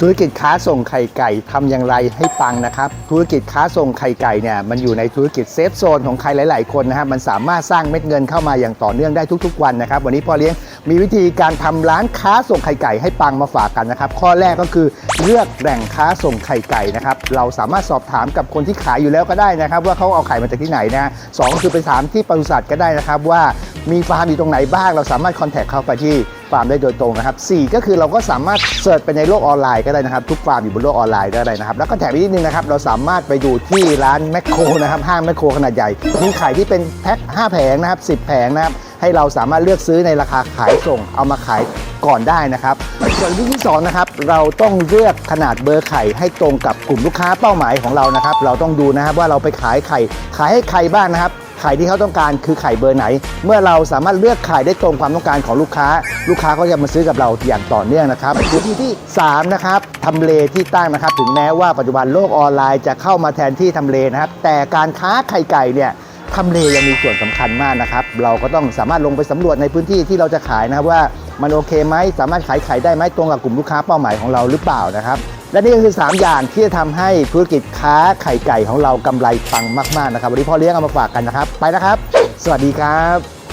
ธุรกิจค้าส่งไข่ไก่ทำอย่างไรให้ปังนะครับ ธุรกิจค้าส่งไข่ไก่เนี่ยมันอยู่ในธุรกิจเซฟโซนของใครหลาย ๆ คนนะครับมันสามารถสร้างเม็ดเงินเข้ามาอย่างต่อเนื่องได้ทุก ๆ วันนะครับ วันนี้พ่อเลี้ยงมีวิธีการทำร้านค้าส่งไข่ไก่ให้ปังมาฝากกันนะครับ ข้อแรกก็คือเลือกแหล่งค้าส่งไข่ไก่นะครับเราสามารถสอบถามกับคนที่ขายอยู่แล้วก็ได้นะครับ ว่าเขาเอาไข่มาจากที่ไหนนะสองคือไปถามที่ปศุสัตว์ก็ได้นะครับว่ามีฟาร์มอยู่ตรงไหนบ้าง เราสามารถคอนแทคเขาไปที่ ฟาร์มได้โดยตรงนะครับสี่ก็คือเราก็สามารถเสิร์ชไปในโลกออนไลน์ก็ได้นะครับ ทุกฟาร์มอยู่บนโลกออนไลน์ก็ได้นะครับแล้วก็แถมอีกนิดนึงนะครับเราสามารถไปดูที่ร้านแมคโครนะครับห้างแมคโครขนาดใหญ่มีขายที่เป็นแพ็ค5แผงนะครับ10 แผงนะครับ ให้เราสามารถเลือกซื้อในราคาขายส่งเอามาขายก่อนได้นะครับส่วนวิธีที่สองนะครับเราต้องเลือกขนาดเบอร์ไข่ให้ตรงกับกลุ่มลูกค้าเป้าหมายของเรานะครับ เราต้องดูนะครับว่าเราไปขายไข่ขายให้ใครบ้างนะครับไข่ที่เขาต้องการคือไข่เบอร์ไหน เมื่อเราสามารถเลือกไข่ได้ตรงความต้องการของลูกค้า ลูกค้าก็จะมาซื้อกับเราอย่างต่อเนื่องนะครับวิธีที่3นะครับทำเลที่ตั้งนะครับ ถึงแม้ว่าปัจจุบันโลกออนไลน์จะเข้ามาแทนที่ทำเลนะครับ แต่การค้าไข่ไก่เนี่ย ทำเลยังมีส่วนสำคัญมากนะครับ เราก็ต้องสามารถลงไปสำรวจในพื้นที่ที่เราจะขายนะครับว่ามันโอเคไหมสามารถขายไข่ได้ไหมตรงกับกลุ่มลูกค้าเป้าหมายของเราหรือเปล่านะครับและนี่ก็คือ 3 อย่างที่จะทำให้ธุรกิจค้าไข่ไก่ของเรากำไรปังมากๆนะครับวันนี้พ่อเลี้ยงเอามาฝากกันนะครับ ไปนะครับ สวัสดีครับ